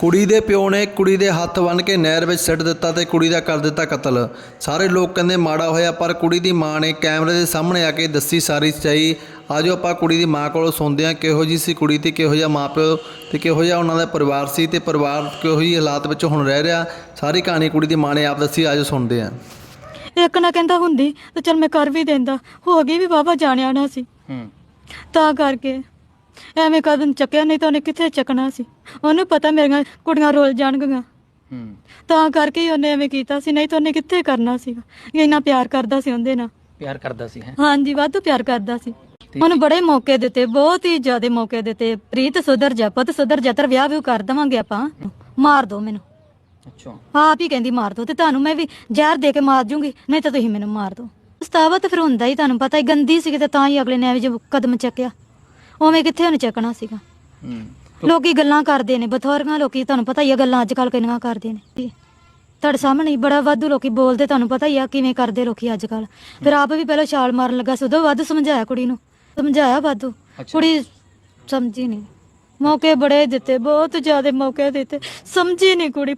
ਕੁੜੀ ਦੇ ਪਿਓ ਨੇ ਕੁੜੀ ਦੇ ਹੱਥ ਬੰਨ੍ਹ ਕੇ ਨਹਿਰ ਵਿੱਚ ਸਿੱਟ ਦਿੱਤਾ ਤੇ ਕੁੜੀ ਦਾ ਕਰ ਦਿੱਤਾ ਕਤਲ। ਸਾਰੇ ਲੋਕ ਕਹਿੰਦੇ ਮਾੜਾ ਹੋਇਆ ਪਰ ਕੁੜੀ ਦੀ ਮਾਂ ਨੇ ਕੈਮਰੇ ਦੇ ਸਾਹਮਣੇ ਆ ਕੇ ਦੱਸੀ ਸਾਰੀ ਸੱਚਾਈ। ਆਜੋ ਆਪਾਂ ਕੁੜੀ ਦੀ ਮਾਂ ਕੋਲੋਂ ਸੁਣਦੇ ਹਾਂ ਕਿਹੋ ਜੀ ਸੀ ਕੁੜੀ ਤੇ ਕਿਹੋ ਜਿਹਾ ਮਾਪਿਓ ਤੇ ਕਿਹੋ ਜਿਹਾ ਉਹਨਾਂ ਦਾ ਪਰਿਵਾਰ ਸੀ ਤੇ ਪਰਿਵਾਰ ਕਿਹੋ ਜਿਹੀ ਹਾਲਾਤ ਵਿੱਚ ਹੁਣ ਰਹਿ ਰਿਹਾ। ਸਾਰੀ ਕਹਾਣੀ ਕੁੜੀ ਦੀ ਮਾਂ ਨੇ ਆਪ ਦੱਸੀ ਆਜੋ ਸੁਣਦੇ ਹਾਂ। ਇੱਕ ਨਾ ਕਹਿੰਦਾ ਹੁੰਦੀ ਤੇ ਚਲ ਮੈਂ ਕਰ ਵੀ ਦਿੰਦਾ। ਹੋ ਗਈ ਵੀ ਬਾਬਾ ਜਾਣਿਆ ਨਾ ਸੀ। ਹੂੰ। ਤਾਂ ਕਰਕੇ ਐਵੇਂ ਕਦਮ ਚੱਕਿਆ ਨਹੀਂ ਤਾਂ ਉਹਨੇ ਕਿੱਥੇ ਚੱਕਣਾ ਸੀ? ਉਹਨੂੰ ਪਤਾ ਮੇਰੀਆਂ ਕੁੜੀਆਂ ਰੋਲ ਜਾਣਗੀਆਂ। ਹੂੰ। ਤਾਂ ਕਰਕੇ ਹੀ ਉਹਨੇ ਐਵੇਂ ਕੀਤਾ ਸੀ ਨਹੀਂ ਤਾਂ ਉਹਨੇ ਕਿੱਥੇ ਕਰਨਾ ਸੀਗਾ? ਇੰਨਾ ਪਿਆਰ ਕਰਦਾ ਸੀ ਉਹਦੇ ਨਾਲ। ਪਿਆਰ ਕਰਦਾ ਸੀ ਹੈ? ਹਾਂਜੀ ਵਾਧੂ ਪਿਆਰ ਕਰਦਾ ਸੀ। ਉਹਨੂੰ ਬੜੇ ਮੌਕੇ ਦਿੱਤੇ ਬਹੁਤ ਹੀ ਜ਼ਿਆਦੇ ਮੌਕੇ ਦਿੱਤੇ। ਪ੍ਰੀਤ ਸੁਧਰ ਜਾ ਪੁੱਤ ਸੁਧਰ ਜਾ ਤੇਰਾ ਵਿਆਹ ਵੀ ਕਰ ਦਵਾਂਗੇ ਆਪਾਂ। ਮਾਰ ਦੋ ਮੈਨੂੰ। ਅੱਛਾ। ਆਪ ਹੀ ਕਹਿੰਦੀ ਮਾਰ ਦੋ ਤੇ ਤੁਹਾਨੂੰ ਮੈਂ ਵੀ ਜ਼ਹਿਰ ਦੇ ਕੇ ਮਾਰ ਜੂੰਗੀ ਨਹੀਂ ਤਾਂ ਤੁਸੀਂ ਮੈਨੂੰ ਮਾਰ ਦੋ। ਪਛਤਾਵਾ ਤਾਂ ਫਿਰ ਹੁੰਦਾ ਹੀ ਤੁਹਾਨੂੰ ਪਤਾ ਹੀ ਗੰਦੀ ਸੀ ਤੇ ਤਾਂ ਹੀ ਅਗਲੇ ਨੇ ਐਵੇਂ ਜੋ ਕਦਮ ਚੱਕਿਆ। ਉਵੇਂ ਕਿੱਥੇ ਉਹਨੇ ਚੱਕਣਾ ਸੀਗਾ? ਹੂੰ। ਲੋਕੀ ਗੱਲਾਂ ਕਰਦੇ ਨੇ ਬਥੋਰੀਆਂ ਲੋਕੀ ਤੁਹਾਨੂੰ ਪਤਾ ਹੀ ਆ ਗੱਲਾਂ ਅੱਜ ਕੱਲ ਕਿੰਨੀਆਂ ਕਰਦੇ ਨੇ। ਤੁਹਾਡੇ ਸਾਹਮਣੇ ਹੀ ਬੜਾ ਵਾਧੂ ਲੋਕੀ ਬੋਲਦੇ ਤੁਹਾਨੂੰ ਪਤਾ ਹੀ ਆ ਕਿਵੇਂ ਕਰਦੇ ਲੋਕੀ ਅੱਜ ਕੱਲ ਫਿਰ ਆਪ ਵੀ ਪਹਿਲਾਂ ਛਾਲ ਮਾਰਨ ਲੱਗਾ ਸੀ ਉਦੋਂ ਵੱਧ ਸਮਝਾਇਆ ਕੁੜੀ ਨੂੰ। ਸਮਝਾਇਆ ਵਾਧੂ। ਕੁੜੀ ਸਮਝੀ ਨਹੀਂ। ਮੌਕੇ ਬੜੇ ਦਿੱਤੇ ਬਹੁਤ ਜ਼ਿਆਦਾ ਮੌਕੇ ਦਿੱਤੇ। ਸਮਝੀ ਨਹੀਂ ਕੁੜੀ।